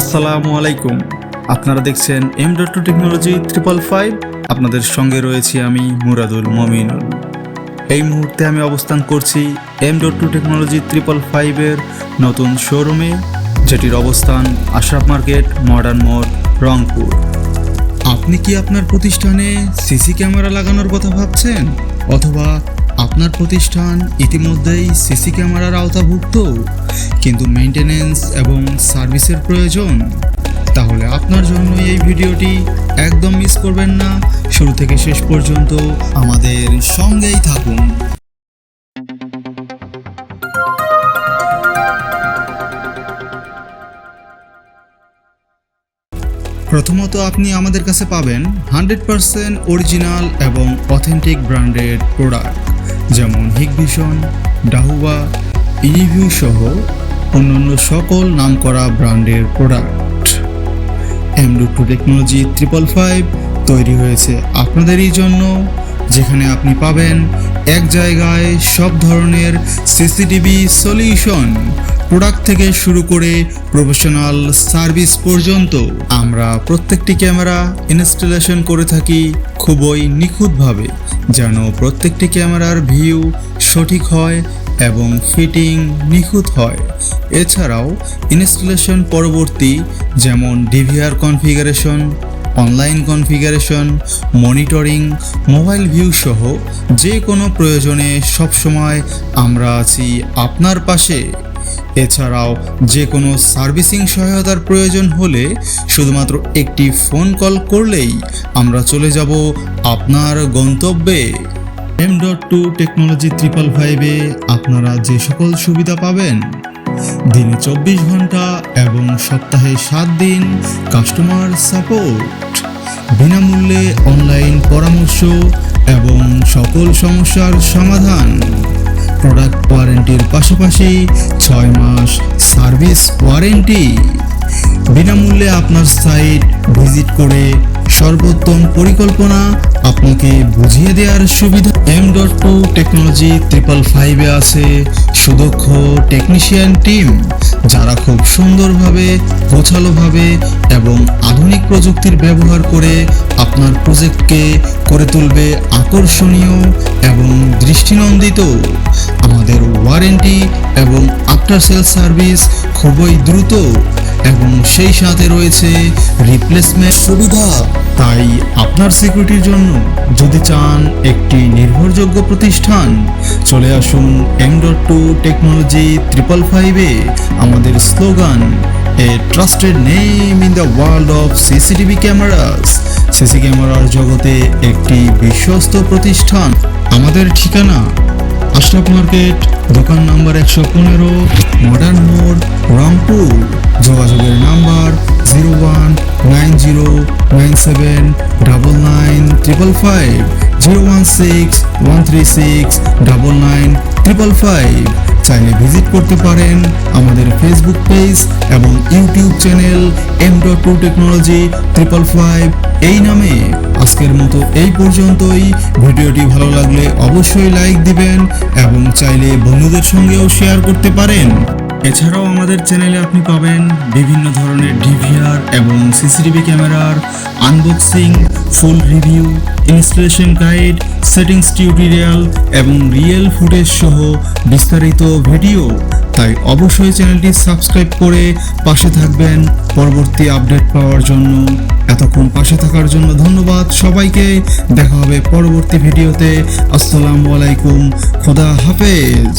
আসসালামু আলাইকুম। আপনারা দেখছেন M dot technology triple five আপনাদের সঙ্গে রয়েছি আমি মুরাদুল মমিনুল এই মুহূর্তে আমি অবস্থান করছি M dot two technology triple ফাইভের নতুন শোরুমে, যেটির অবস্থান আশরাফ মার্কেট, মডার্ন মোড়, রংপুর। আপনি কি আপনার প্রতিষ্ঠানে সিসি ক্যামেরা লাগানোর কথা ভাবছেন? অথবা আপনার প্রতিষ্ঠান ইতিমধ্যেই সিসি ক্যামেরার আওতাভুক্ত? কিন্তু মেনটেনেন্স এবং সার্ভিসের প্রয়োজন, তাহলে আপনার জন্য এই ভিডিওটি একদম মিস করবেন না। শুরু থেকে শেষ পর্যন্ত আমাদের সঙ্গেই থাকুন। প্রথমত আপনি আমাদের কাছে পাবেন হান্ড্রেড পারসেন্ট অরিজিনাল এবং অথেন্টিক ব্র্যান্ডেড প্রোডাক্ট যেমন হিগভিশন ডাহুবা ইরিভিউ সহ অন্যান্য সকল নামকরা ব্র্যান্ডের product M dot two technology triple five তৈরি হয়েছে আপনাদেরই জন্য, যেখানে আপনি পাবেন এক জায়গায় সব ধরনের সিসিটিভি সলিউশন প্রোডাক্ট থেকে শুরু করে প্রফেশনাল সার্ভিস পর্যন্ত। আমরা প্রত্যেকটি ক্যামেরা ইনস্টলেশন করে থাকি খুবই নিখুঁতভাবে, যেন প্রত্যেকটি ক্যামেরার ভিউ সঠিক হয় এবং ফিটিং নিখুঁত হয়। এছাড়াও ইনস্টলেশন পরবর্তী যেমন DVR configuration, online configuration, monitoring, mobile view সহ যে কোনো প্রয়োজনে সবসময় আমরা আছি আপনার পাশে। এছাড়াও যে কোনো সার্ভিসিং সহায়তার প্রয়োজন হলে শুধুমাত্র একটি ফোন কল করলেই আমরা চলে যাব আপনার গন্তব্যে। M dot two technology triple ফাইভে আপনারা যে সকল সুবিধা পাবেন, দিনে চব্বিশ ঘণ্টা এবং সপ্তাহে সাত দিন কাস্টমার সাপোর্ট বিনামূল্যে অনলাইন পরামর্শ এবং সকল সমস্যার সমাধান। প্রোডাক্ট ওয়ারেন্টির পাশাপাশি ছয় মাস সার্ভিস ওয়ারেন্টি বিনামূল্যে আপনার সাইট ভিজিট করে সর্বোত্তম পরিকল্পনা আপনাকে বুঝিয়ে দেওয়ার সুবিধা M dot two technology triple ফাইভে আছে সুদক্ষ টেকনিশিয়ান টিম যারা খুব সুন্দরভাবে, গোছালোভাবে এবং আধুনিক প্রযুক্তির ব্যবহার করে আপনার প্রজেক্টকে করে তুলবে আকর্ষণীয় এবং দৃষ্টিনন্দিত। আমাদের ওয়ারেন্টি এবং আফটার সেল সার্ভিস খুবই দ্রুত এবং সেই সাথে রয়েছে রিপ্লেসমেন্ট সুবিধা। তাই আপনার সিকিউরিটির জন্য যদি চান একটি নির্ভরযোগ্য প্রতিষ্ঠান, চলে আসুন এম টু টেকনোলজি ট্রিপল ফাইভে আমাদের slogan a trusted name in the world of CCTV cameras CC ক্যামেরার জগতে একটি বিশ্বস্ত প্রতিষ্ঠান। আমাদের ঠিকানা, আশরাফ মার্কেট, দোকান নাম্বার একশো পনেরো মডার্ন মোড়, Rangpur. Seven double nine triple five zero one six one three six double nine triple five চাইলে ভিজিট করতে পারেন আমাদের ফেসবুক পেজ এবং YouTube channel M dot two technology triple five এই নামে আজকের মতো এই পর্যন্তই। ভিডিওটি ভালো লাগলে অবশ্যই লাইক দিবেন এবং চাইলে বন্ধুদের সঙ্গেও শেয়ার করতে পারেন। এছাড়াও আমাদের চ্যানেলে আপনি পাবেন বিভিন্ন ধরনের ডিভিআর এবং সিসিটিভি ক্যামেরার unboxing full review installation guide settings tutorial এবং রিয়েল ফুটেজ সহ বিস্তারিত ভিডিও তাই অবশ্যই চ্যানেলটি সাবস্ক্রাইব করে পাশে থাকবেন। পরবর্তী আপডেট পাওয়ার জন্য এতক্ষণ পাশে থাকার জন্য ধন্যবাদ। সবাইকে দেখা হবে পরবর্তী ভিডিওতে আসসালামু আলাইকুম। খোদা হাফেজ।